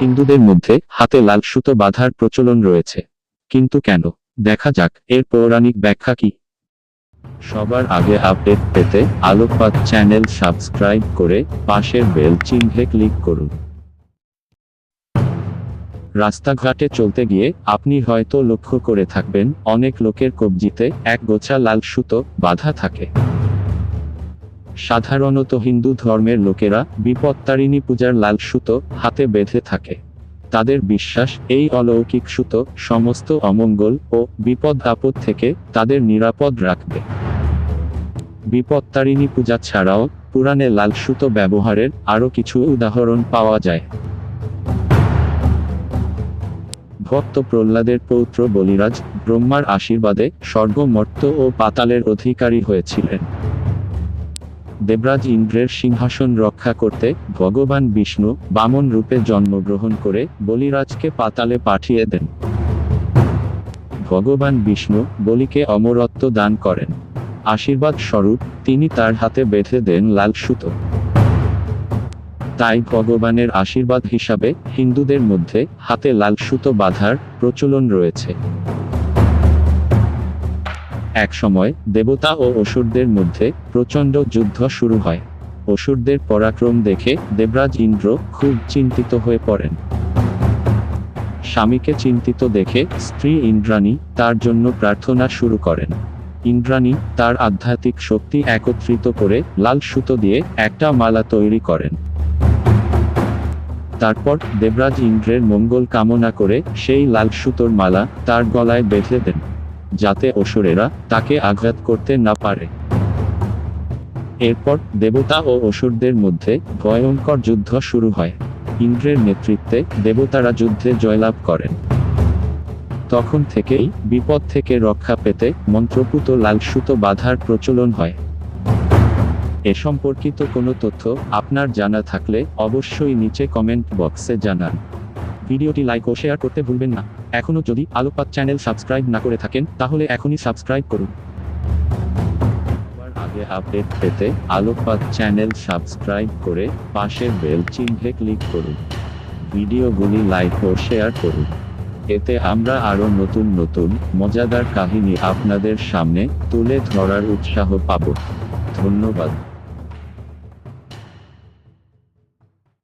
হিন্দুদের মধ্যে হাতে লাল সুতো বাঁধার প্রচলন রয়েছে। কিন্তু কেন? দেখা যাক, এর পৌরাণিক ব্যাখ্যা কি? সবার আগে আপডেট পেতে আলোকপাত চ্যানেল সাবস্ক্রাইব করে পাশের বেল চিহ্নে ক্লিক করুন। রাস্তাঘাটে চলতে গিয়ে আপনি হয়তো লক্ষ্য করে থাকবেন, অনেক লোকের কবজিতে এক গোছা লাল সুতো বাধা থাকে। সাধারণত হিন্দু ধর্মের লোকেরা বিপত্তারিণী পূজার লাল সুতো হাতে বেঁধে থাকে। তাদের বিশ্বাস এই অলৌকিক সুতো সমস্ত অমঙ্গল ও বিপদ আপদ থেকে তাদের নিরাপদ রাখবে। বিপত্তারিণী পূজা ছাড়াও পুরাণে লাল সুতো ব্যবহারের আরও কিছু উদাহরণ পাওয়া যায়। ভক্ত প্রহ্লাদের পৌত্র বলিরাজ ব্রহ্মার আশীর্বাদে স্বর্গমর্ত ও পাতালের অধিকারী হয়েছিলেন। দেবরাজ ইন্দ্রের সিংহাসন রক্ষা করতে ভগবান বিষ্ণু বামন রূপে জন্মগ্রহণ করে বলিরাজকে পাতালে পাঠিয়ে দেন। ভগবান বিষ্ণু বলিকে অমরত্ব দান করেন। আশীর্বাদ স্বরূপ তিনি তার হাতে বেঁধে দেন লাল সুতো। তাই ভগবানের আশীর্বাদ হিসাবে হিন্দুদের মধ্যে হাতে লাল সুতো বাঁধার প্রচলন রয়েছে। এক সময়, দেবতা ও অসুরদের মধ্যে প্রচণ্ড যুদ্ধ শুরু হয়। অসুরদের পরাক্রম দেখে দেবরাজ ইন্দ্র খুব চিন্তিত হয়ে পড়েন। স্বামীকে চিন্তিত দেখে স্ত্রী ইন্দ্রাণী তার জন্য প্রার্থনা শুরু করেন। ইন্দ্রাণী তার আধ্যাত্মিক শক্তি একত্রিত করে লাল সুতো দিয়ে একটা মালা তৈরি করেন। তারপর দেবরাজ ইন্দ্রের মঙ্গল কামনা করে সেই লাল সুতোর মালা তার গলায় বেঁধে দেন। যাতে অসুরেরা তাকে আঘাত করতে না পারে। এরপর দেবতা ও অসুরদের মধ্যে ভয়ঙ্কর যুদ্ধ শুরু হয়। ইন্দ্রের নেতৃত্বে দেবতারা যুদ্ধে জয়লাভ করেন। তখন থেকেই বিপদ থেকে রক্ষা পেতে মন্ত্রপুত লাল সুতো বাঁধার প্রচলন হয়। এ সম্পর্কিত কোনো তথ্য আপনার জানা থাকলে অবশ্যই নিচে কমেন্ট বক্সে জানান। ভিডিওটি লাইক ও শেয়ার করতে ভুলবেন না। এখনও যদি আলোকপাত চ্যানেল সাবস্ক্রাইব না করে থাকেন, তাহলে এখনই সাবস্ক্রাইব করুন। আগে আপডেট পেতে আলোকপাত চ্যানেল সাবস্ক্রাইব করে পাশের বেল চিহ্নে ক্লিক করুন। ভিডিওগুলি লাইক ও শেয়ার করুন। এতে আমরা আরও নতুন নতুন মজাদার কাহিনী আপনাদের সামনে তুলে ধরার উৎসাহ পাব। ধন্যবাদ।